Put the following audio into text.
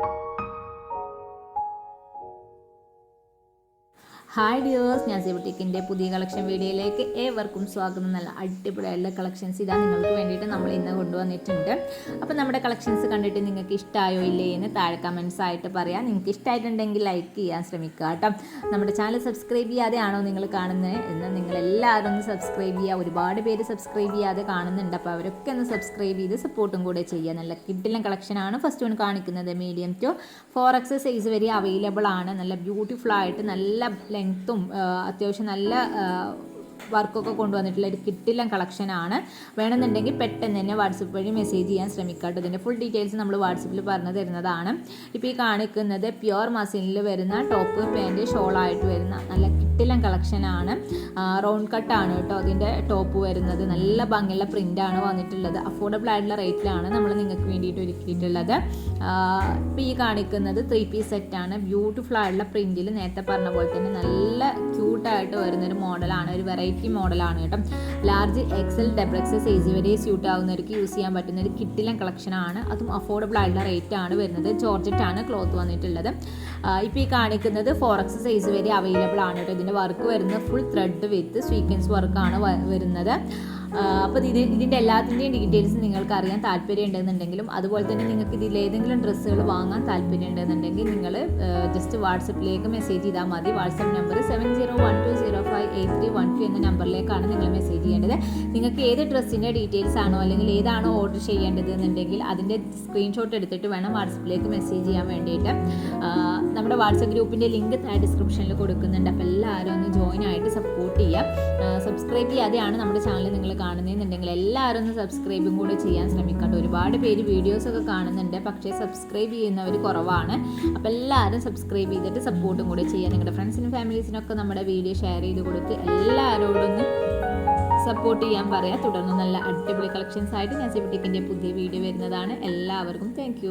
you hi dears ഞാൻ സിബിട്ടിക്കിന്റെ പുതിയ collection വീഡിയോയിലേക്ക് ഏവർക്കും സ്വാഗതം. നല്ല അടിപൊളിയായുള്ള കളക്ഷൻസ് ഇതാ നിങ്ങൾക്ക് വേണ്ടിയിട്ട് നമ്മൾ ഇന്ന് കൊണ്ടുവന്നിട്ടുണ്ട്. അപ്പോൾ നമ്മുടെ കളക്ഷൻസ് കണ്ടിട്ട് നിങ്ങൾക്ക് ഇഷ്ടമായോ ഇല്ലേ എന്ന് താഴെ കമൻസ് ആയിട്ട് പറയാം. നിങ്ങൾക്ക് ഇഷ്ടമായിട്ടുണ്ടെങ്കിൽ ലൈക്ക് ചെയ്യാൻ ശ്രമിക്കുക കേട്ടോ. നമ്മുടെ ചാനൽ സബ്സ്ക്രൈബ് ചെയ്യാതെയാണോ നിങ്ങൾ കാണുന്നത് എന്ന് നിങ്ങൾ എല്ലാവരും ഒന്ന് സബ്സ്ക്രൈബ് ചെയ്യുക ഒരുപാട് പേര് സബ്സ്ക്രൈബ് ചെയ്യാതെ കാണുന്നുണ്ട്. അപ്പോൾ അവരൊക്കെ ഒന്ന് സബ്സ്ക്രൈബ് ചെയ്ത് സപ്പോർട്ടും കൂടെ ചെയ്യുക. നല്ല കിഡിലും കളക്ഷനാണ് ഫസ്റ്റ് വൺ കാണിക്കുന്നത് medium to four X size വരെ അവൈലബിൾ ആണ്. നല്ല ബ്യൂട്ടിഫുൾ ആയിട്ട് നല്ല ലെങ്ത്തും അത്യാവശ്യം നല്ല വർക്കൊക്കെ കൊണ്ടുവന്നിട്ടുള്ള ഒരു കിട്ടില്ല കളക്ഷനാണ് വേണമെന്നുണ്ടെങ്കിൽ പെട്ടെന്ന് തന്നെ വാട്സപ്പ് വഴി മെസ്സേജ് ചെയ്യാൻ ശ്രമിക്കുക കേട്ടോ ഇതിന്റെ ഫുൾ ഡീറ്റെയിൽസ് നമ്മൾ വാട്സപ്പിൽ പറഞ്ഞു തരുന്നതാണ്. ഇപ്പോൾ ഈ കാണിക്കുന്നത് പ്യുവർ മസിനിൽ വരുന്ന ടോപ്പ് പാന്റ് ഷോളായിട്ട് വരുന്ന നല്ല കിട്ടിലം കളക്ഷനാണ് റൗണ്ട് കട്ടാണ് കേട്ടോ അതിന്റെ ടോപ്പ് വരുന്നത്. നല്ല ഭംഗിയുള്ള പ്രിന്റാണ് വന്നിട്ടുള്ളത്. അഫോർഡബിൾ ആയിട്ടുള്ള റേറ്റിലാണ് നമ്മൾ നിങ്ങൾക്ക് വേണ്ടിയിട്ട് ഒരുക്കിയിട്ടുള്ളത്. ഇപ്പോൾ ഈ കാണിക്കുന്നത് ത്രീ പീസ് സെറ്റാണ് ബ്യൂട്ടിഫുൾ ആയിട്ടുള്ള പ്രിന്റിൽ നേരത്തെ പറഞ്ഞ പോലെ തന്നെ നല്ല ക്യൂട്ടായിട്ട് വരുന്നൊരു മോഡലാണ് ഒരു വെറൈറ്റി മോഡലാണ് കേട്ടോ large XL double XL size വരെ സ്യൂട്ട് ആവുന്നവർക്ക് യൂസ് ചെയ്യാൻ പറ്റുന്ന ഒരു കിട്ടിലം കളക്ഷനാണ് അതും അഫോർഡബിൾ ആയിട്ടുള്ള റേറ്റ് ആണ് വരുന്നത്. ജോർജറ്റ് ആണ് ക്ലോത്ത് വന്നിട്ടുള്ളത്. ഇപ്പോൾ ഈ കാണിക്കുന്നത് ഫോർ എക്സ് സൈസ് വരെ അവൈലബിൾ ആണ് കേട്ടോ. ഇതിന്റെ വർക്ക് വരുന്നത് ഫുൾ ത്രെഡ് വിത്ത് സ്വീക്വൻസ് വർക്കാണ് വരുന്നത്. അപ്പോൾ ഇത് ഇതിന്റെ എല്ലാത്തിന്റെയും ഡീറ്റെയിൽസ് നിങ്ങൾക്ക് അറിയാൻ താല്പര്യം ഉണ്ടെന്നുണ്ടെങ്കിലും അതുപോലെ തന്നെ നിങ്ങൾക്ക് ഇതിൽ ഏതെങ്കിലും ഡ്രസ്സുകൾ വാങ്ങാൻ താല്പര്യം ഉണ്ടെന്നുണ്ടെങ്കിൽ നിങ്ങൾ ജസ്റ്റ് വാട്സപ്പിലേക്ക് മെസ്സേജ് ചെയ്താൽ മതി. WhatsApp number seven zero one two zero five eight three one two എന്ന നമ്പറിലേക്കാണ് നിങ്ങൾ മെസ്സേജ് ചെയ്യേണ്ടത്. നിങ്ങൾക്ക് ഏത് ഡ്രസ്സിന്റെ ഡീറ്റെയിൽസ് ആണോ അല്ലെങ്കിൽ ഏതാണോ ഓർഡർ ചെയ്യേണ്ടത് എന്നുണ്ടെങ്കിൽ അതിന്റെ സ്ക്രീൻഷോട്ട് എടുത്തിട്ട് വേണം വാട്സപ്പിലേക്ക് മെസ്സേജ് ചെയ്യാൻ വേണ്ടിയിട്ട്. നമ്മുടെ വാട്സപ്പ് ഗ്രൂപ്പിന്റെ ലിങ്ക് താഴെ ഡിസ്ക്രിപ്ഷനിൽ കൊടുക്കുന്നുണ്ട്. അപ്പോൾ എല്ലാവരും ഒന്ന് ജോയിൻ ആയിട്ട് സപ്പോർട്ട് ചെയ്യുക സബ്സ്ക്രൈബ് ചെയ്യാതെയാണ് നമ്മുടെ ചാനൽ നിങ്ങൾ കാണുന്നതെന്നുണ്ടെങ്കിൽ എല്ലാവരും ഒന്ന് സബ്സ്ക്രൈബും കൂടെ ചെയ്യാൻ ശ്രമിക്കട്ടെ. ഒരുപാട് പേര് വീഡിയോസൊക്കെ കാണുന്നുണ്ട്. പക്ഷേ സബ്സ്ക്രൈബ് ചെയ്യുന്നവർ കുറവാണ്. അപ്പോൾ എല്ലാവരും സബ്സ്ക്രൈബ് ചെയ്തിട്ട് സപ്പോർട്ടും കൂടെ ചെയ്യുക. നിങ്ങളുടെ ഫ്രണ്ട്സിനും ഫാമിലീസിനൊക്കെ നമ്മുടെ വീഡിയോ ഷെയർ ചെയ്ത് കൊടുത്ത് എല്ലാവരോടും ഒന്ന് സപ്പോർട്ട് ചെയ്യാൻ പറയാം. തുടർന്ന് നല്ല അടിപൊളി കളക്ഷൻസ് ആയിട്ട് ഞാൻ സിബിട്ടിക്കിന്റെ പുതിയ വീഡിയോ വരുന്നതാണ്. എല്ലാവർക്കും താങ്ക്